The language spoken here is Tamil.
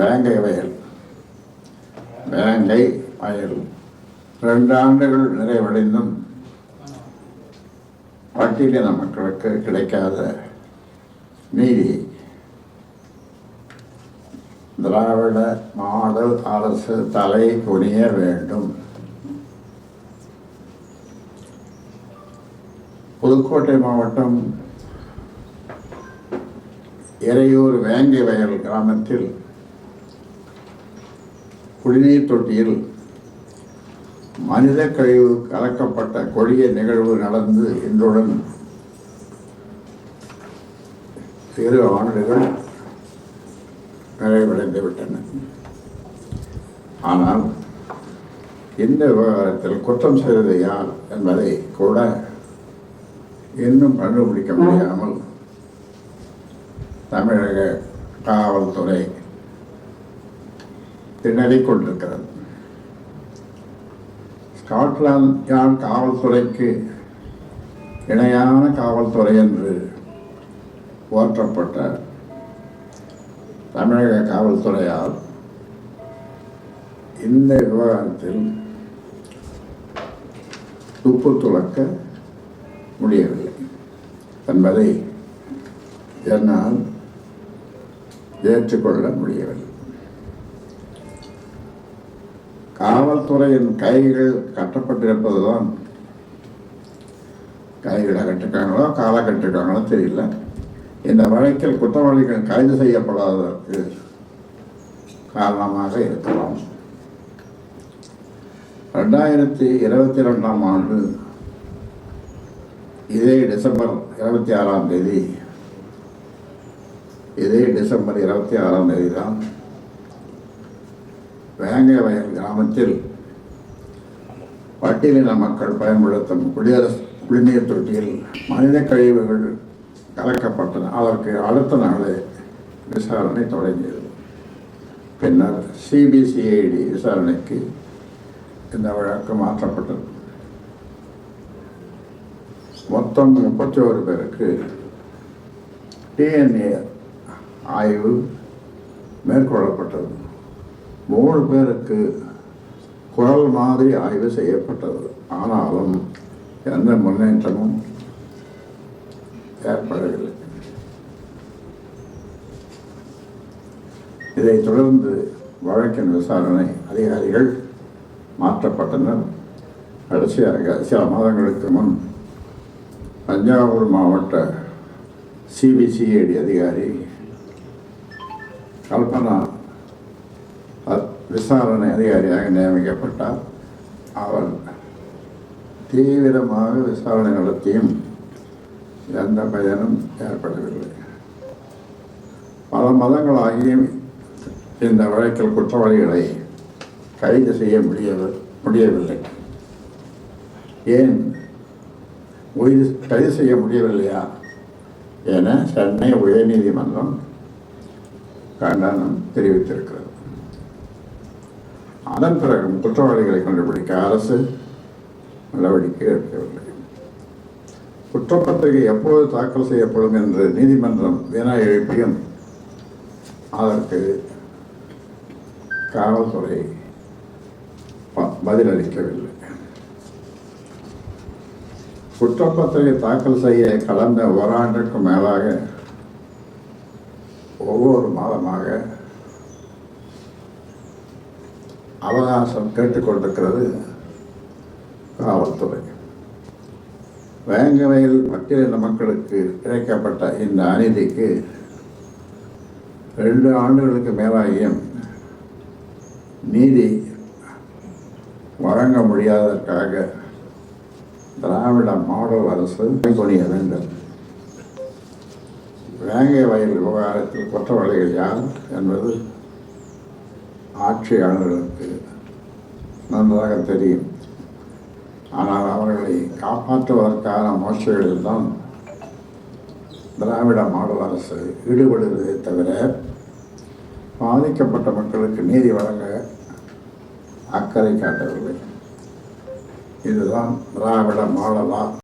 வேங்கை வயல். வேங்கை வயல். ரெண்டு ஆண்டுகள் நிறைவடைந்தும் பட்டியலின மக்களுக்கு கிடைக்காத நீதி. திராவிட மாடல் அரசு தலை குனிய வேண்டும். புதுக்கோட்டை மாவட்டம் இறையூர் வேங்கை வயல் கிராமத்தில் குடிநீர் தொட்டியில் மனித கழிவு கலக்கப்பட்ட கொடிய நிகழ்வு நடந்து இன்றுடன் இரு ஆண்டுகள் நிறைவடைந்து விட்டன ஆனால் இந்த விவகாரத்தில் குற்றம் செய்தது யார் என்பதை கூட இன்னும் கண்டுபிடிக்க முடியாமல் தமிழக காவல்துறை திணறிக் கொண்டிருக்கிறது ஸ்காட்லாந்து யார்ட் காவல்துறைக்கு இணையான காவல்துறை என்று போற்றப்பட்ட தமிழக காவல்துறையால் இந்த விவகாரத்தில் துப்பு துளக்க முடியவில்லை என்பதை என்னால் ஏற்றுக்கொள்ள முடியவில்லை. காவல்துறையின் கைகள் கட்டப்பட்டிருப்பதுதான். கைகளை கட்டிருக்காங்களோ காலை கட்டிருக்காங்களோ தெரியல. இந்த வழக்கில் குற்றவாளிகள் கைது செய்யப்படாததற்கு காரணமாக இருக்கலாம். ரெண்டாயிரத்தி இருபத்தி ரெண்டாம் ஆண்டு இதே டிசம்பர் இருபத்தி ஆறாம் தேதி இதே டிசம்பர் இருபத்தி ஆறாம் தேதி தான் வேங்கை வயல் கிராமத்தில் பட்டியலின மக்கள் பயன்படுத்தும் குடியரசு குடிநீர் தொட்டியில் மனித கழிவுகள் கலக்கப்பட்டன. அதற்கு அடுத்த நாளே விசாரணை தொடங்கியது. பின்னர் சிபிசிஐடி விசாரணைக்கு இந்த வழக்கு மாற்றப்பட்டது. மொத்தம் முப்பத்தி ஒரு பேருக்கு டிஎன்ஏ ஆய்வு மேற்கொள்ளப்பட்டது. மூணு பேருக்கு குரல் மாதிரி ஆய்வு செய்யப்பட்டது. ஆனாலும் எந்த முன்னேற்றமும் ஏற்படவில்லை. இதைத் தொடர்ந்து வழக்கின் விசாரணை அதிகாரிகள் மாற்றப்பட்டனர். கடைசியாக சில மாதங்களுக்கு முன் தஞ்சாவூர் மாவட்ட சிபிசிஐடி அதிகாரி கல்பனா விசாரணை அதிகாரியாக நியமிக்கப்பட்டார் அவர் தீவிரமாக விசாரணை நடத்தியும் எந்த பயனும் ஏற்படவில்லை. பல மதங்களாகியும் இந்த வழக்கில் குற்றவாளிகளை கைது செய்ய முடியவி முடியவில்லை. ஏன்? உயிர் கைது செய்ய முடியவில்லையா? என சென்னை உயர்நீதிமன்றம் கண்டனம் தெரிவித்திருக்கிறது. அதன் பிறகும் குற்றவாளிகளை கண்டுபிடிக்க அரசு நடவடிக்கை எடுக்கவில்லை. குற்றப்பத்திரிகை எப்போது தாக்கல் செய்யப்படும் என்று நீதிமன்றம் வினா எழுப்பியும் அதற்கு காவல்துறை ப- பதிலளிக்கவில்லை. குற்றப்பத்திரிகை தாக்கல் செய்ய கடந்த ஓராண்டுக்கும் மேலாக ஒவ்வொரு மாதமாக அவகாசம் கேட்டுக்கொண்டிருக்கிறது காவல்துறை. வேங்கவையில் பட்டியலின மக்களுக்கு கிடைக்கப்பட்ட இந்த அநீதிக்கு ரெண்டு ஆண்டுகளுக்கு மேலாகியும் நீதி வழங்க முடியாததற்காக திராவிட மாடல் அரசு கொணிய வேண்டும். வேங்கை வயல் விவகாரத்தில் குற்றவாளிகள் யார் என்பது ஆட்சியாளர்களுக்கு நன்றாக தெரியும். ஆனால் அவர்களை காப்பாற்றுவதற்கான முயற்சிகளில் தான் திராவிட மாடல் அரசு ஈடுபடுவதை தவிர பாதிக்கப்பட்ட மக்களுக்கு நீதி வழங்க அக்கறை காட்டவில்லை. இதுதான் திராவிட மாடலா